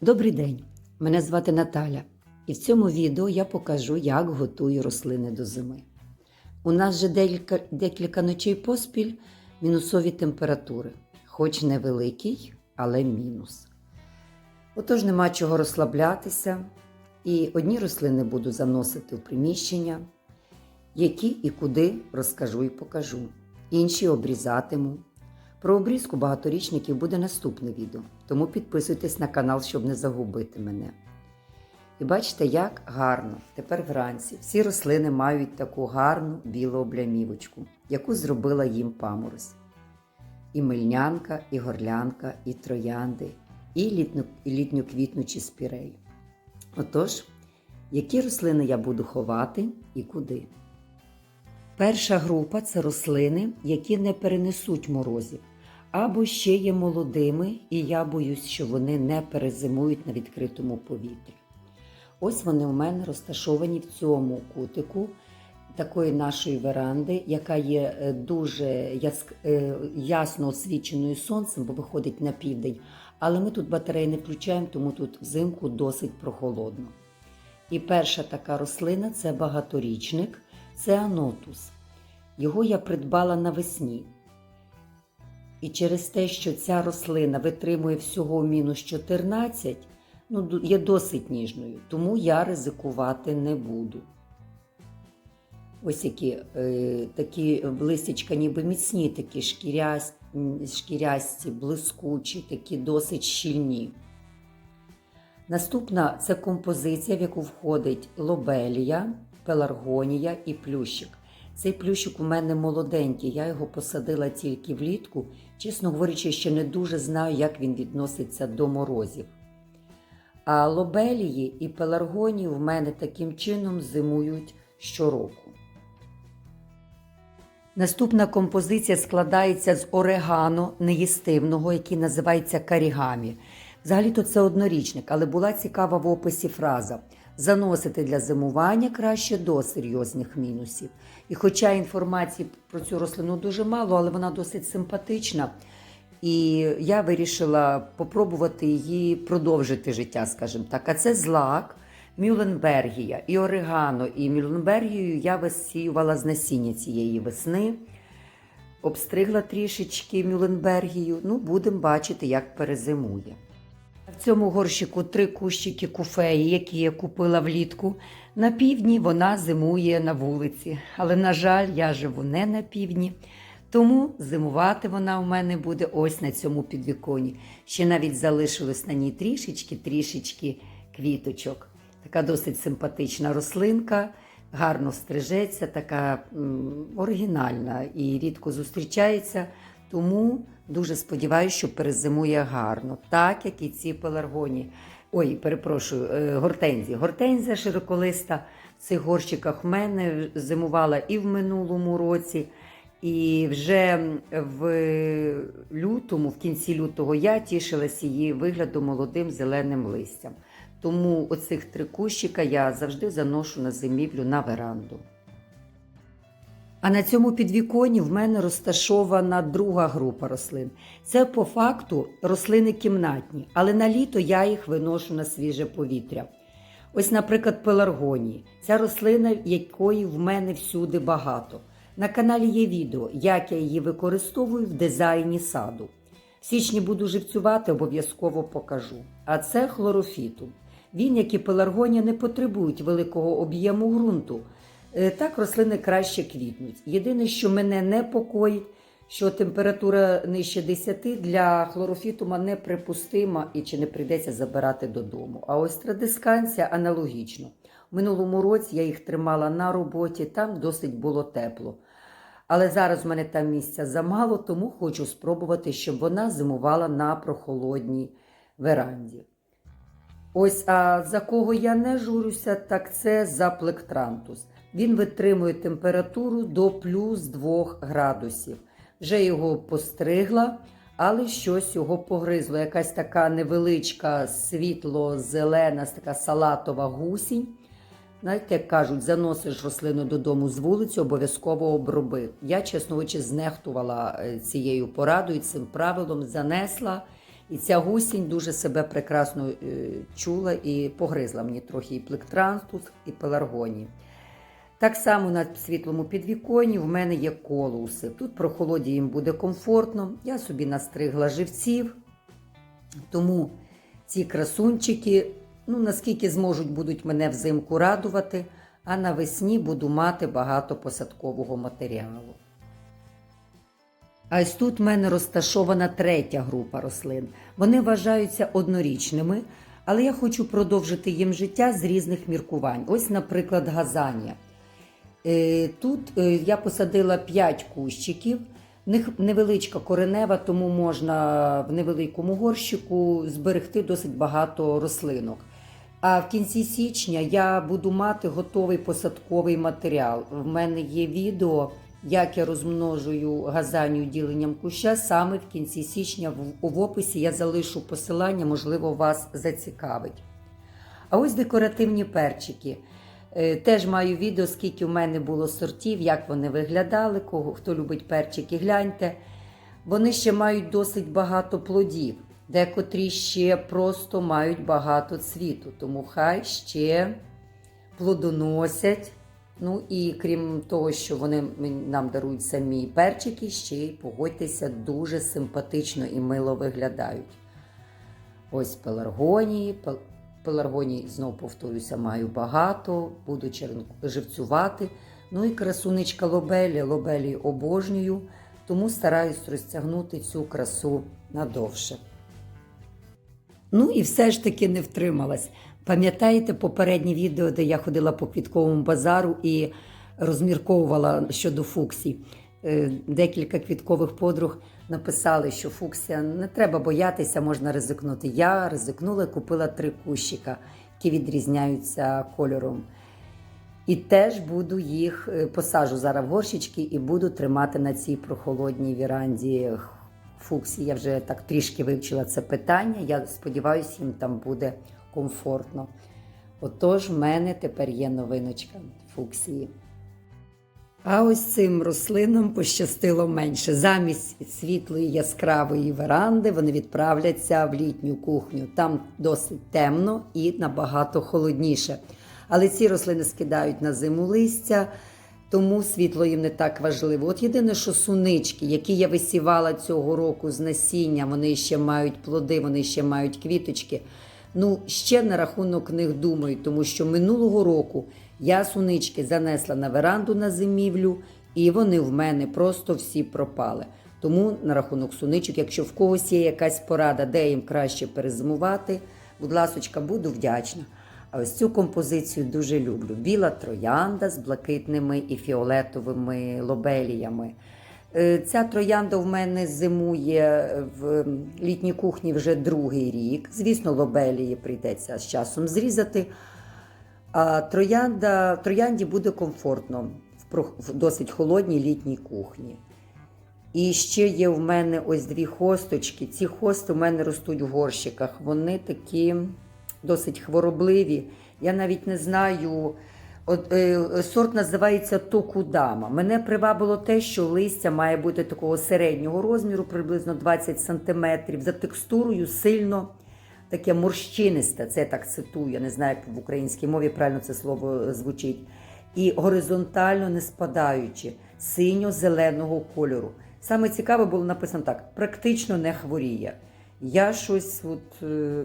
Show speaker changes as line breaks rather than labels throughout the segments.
Добрий день! Мене звати Наталя, і в цьому відео я покажу, як готую рослини до зими. У нас вже декілька, декілька ночей поспіль мінусові температури, хоч невеликий, але мінус. Отож нема чого розслаблятися, і одні рослини буду заносити в приміщення, які і куди розкажу і покажу. Інші обрізатиму. Про обрізку багаторічників буде наступне відео, тому підписуйтесь на канал, щоб не загубити мене. І бачите, як гарно тепер вранці всі рослини мають таку гарну білу облямівочку, яку зробила їм паморозь. І мильнянка, і горлянка, і троянди, і літню, і літню квітнучі спіреї. Отож, які рослини я буду ховати і куди? Перша група це рослини, які не перенесуть морозів, або ще є молодими, і я боюсь, що вони не перезимують на відкритому повітрі. Ось вони у мене розташовані в цьому кутику такої нашої веранди, яка є е, дуже е, ясно освіченою сонцем, бо виходить на південь. Але ми тут батареї не включаємо, тому тут взимку досить прохолодно. І перша така рослина це багаторічник, це анотус. Його я придбала навесні. І через те, що ця рослина витримує всього мінус 14, ну, є досить ніжною, тому я ризикувати не буду. Ось які е, такі листячка ніби міцні, такі шкіряс, шкірясті, блискучі, такі досить щільні. Наступна це композиція, в яку входить лобелія, пеларгонія і плющик. Цей плющик у мене молоденький, я його посадила тільки влітку. Чесно говорячи, ще не дуже знаю, як він відноситься до морозів. А лобелії і пеларгонії в мене таким чином зимують щороку. Наступна композиція складається з орегано неїстивного, який називається карігамі. Взагалі-то це однорічник, але була цікава в описі фраза заносити для зимування краще до серйозних мінусів. І хоча інформації про цю рослину дуже мало, але вона досить симпатична. І я вирішила попробувати її продовжити життя, скажімо так. А це злак, Мюленбергія і орегано, і Мюленбергію я висіювала з насіння цієї весни. Обстригла трішечки Мюленбергію. Ну, будемо бачити, як перезимує. В цьому горщику три кущики куфеї, які я купила влітку. На півдні вона зимує на вулиці. Але, на жаль, я живу не на півдні. Тому зимувати вона у мене буде ось на цьому підвіконі. Ще навіть залишилось на ній трішечки-трішечки квіточок. Така досить симпатична рослинка, гарно стрижеться, така м, оригінальна і рідко зустрічається. Тому дуже сподіваюся, що перезимує гарно, так як і ці пеларгоні. Ой, перепрошую, е, гортензії. Гортензія широколиста в цих горщиках в мене зимувала і в минулому році. І вже в лютому, в кінці лютого, я тішилась її виглядом молодим зеленим листям. Тому оцих три кущика я завжди заношу на зимівлю на веранду. А на цьому підвіконі в мене розташована друга група рослин. Це по факту рослини кімнатні, але на літо я їх виношу на свіже повітря. Ось, наприклад, пеларгонії. Ця рослина, якої в мене всюди багато. На каналі є відео, як я її використовую в дизайні саду. В січні буду живцювати, обов'язково покажу. А це хлорофітум. Він, як і пеларгонія, не потребують великого об'єму ґрунту. Е, Так рослини краще квітнуть. Єдине, що мене непокоїть, що температура нижче 10 для хлорофітума неприпустима і чи не прийдеться забирати додому. А ось традисканція аналогічно. У минулому році я їх тримала на роботі, там досить було тепло. Але зараз в мене там місця замало, тому хочу спробувати, щоб вона зимувала на прохолодній веранді. Ось, а за кого я не журюся, так це за плектрантус. Він витримує температуру до плюс 2 градусів. Вже його постригла, але щось його погризло. Якась така невеличка світло-зелена, така салатова гусінь. Знаєте, як кажуть, заносиш рослину додому з вулиці, обов'язково оброби. Я, чесно очі, знехтувала е, цією порадою, цим правилом занесла І ця гусінь дуже себе прекрасно е, чула і погризла мені трохи і плектрантус, і пеларгонії. Так само на світлому підвіконні в мене є колуси. Тут про холоді їм буде комфортно. Я собі настригла живців, тому ці красунчики, ну наскільки зможуть, будуть мене взимку радувати, а навесні буду мати багато посадкового матеріалу. А ось тут в мене розташована третя група рослин. Вони вважаються однорічними, але я хочу продовжити їм життя з різних міркувань. Ось, наприклад, газанія. Е, Тут е, я посадила 5 кущиків. В них невеличка коренева, тому можна в невеликому горщику зберегти досить багато рослинок. А в кінці січня я буду мати готовий посадковий матеріал. В мене є відео, як я розмножую газанію діленням куща. Саме в кінці січня в, в описі я залишу посилання, можливо, вас зацікавить. А ось декоративні перчики. Е, Теж маю відео, скільки в мене було сортів, як вони виглядали, кого хто любить перчики, гляньте. Вони ще мають досить багато плодів, декотрі ще просто мають багато цвіту, тому хай ще плодоносять. Ну і крім того, що вони нам дарують самі перчики, ще й погодьтеся, дуже симпатично і мило виглядають. Ось пеларгонії. Пел- Пеларгоній, знову повторюся, маю багато, буду живцювати. Ну і красунечка лобелі. Лобелі обожнюю, тому стараюсь розтягнути цю красу надовше. Ну і все ж таки не втрималась. Пам'ятаєте попереднє відео, де я ходила по квітковому базару і розмірковувала щодо фуксій? Е, Декілька квіткових подруг написали, що фуксія не треба боятися, можна ризикнути. Я ризикнула купила три кущика, які відрізняються кольором. І теж буду їх е, посажу зараз в горщички і буду тримати на цій прохолодній віранді фуксії. Я вже так трішки вивчила це питання. Я сподіваюся, їм там буде комфортно. Отож, в мене тепер є новиночка фуксії. А ось цим рослинам пощастило менше. Замість світлої яскравої веранди вони відправляться в літню кухню. Там досить темно і набагато холодніше. Але ці рослини скидають на зиму листя, тому світло їм не так важливо. От єдине, що сунички, які я висівала цього року з насіння, вони ще мають плоди, вони ще мають квіточки. Ну, ще на рахунок них думаю, тому що минулого року я сунички занесла на веранду на зимівлю, і вони в мене просто всі пропали. Тому на рахунок суничок, якщо в когось є якась порада, де їм краще перезимувати, будь ласочка, буду вдячна. А ось цю композицію дуже люблю. Біла троянда з блакитними і фіолетовими лобеліями. Е, Ця троянда в мене зимує в літній кухні вже другий рік. Звісно, лобелії прийдеться з часом зрізати. А троянда, троянді буде комфортно в досить холодній літній кухні. І ще є в мене ось дві хосточки. Ці хости в мене ростуть в горщиках. Вони такі досить хворобливі. Я навіть не знаю. Е, сорт називається Токудама. Мене привабило те, що листя має бути такого середнього розміру, приблизно 20 см. За текстурою сильно таке морщинисте. Це я так цитую. Я не знаю, як в українській мові правильно це слово звучить. І горизонтально не спадаючи, синьо-зеленого кольору. Саме цікаве було написано так: практично не хворіє. Я щось от. е,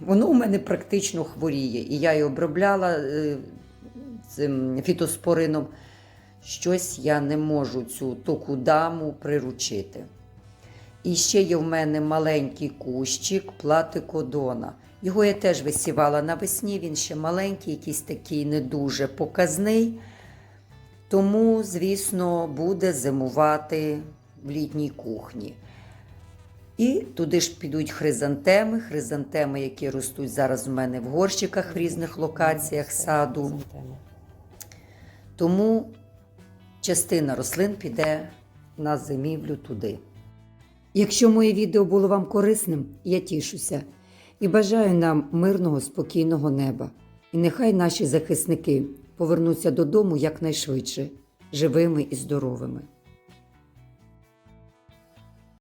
Воно у мене практично хворіє, і я її обробляла е, цим фітоспорином. Щось я не можу цю токудаму приручити. І ще є в мене маленький кущик платикодона. Його я теж висівала навесні, він ще маленький, якийсь такий не дуже показний. Тому, звісно, буде зимувати в літній кухні. І туди ж підуть хризантеми, хризантеми, які ростуть зараз у мене в горщиках в різних локаціях саду. Тому частина рослин піде на зимівлю туди. Якщо моє відео було вам корисним, я тішуся і бажаю нам мирного, спокійного неба. І нехай наші захисники повернуться додому якнайшвидше, живими і здоровими.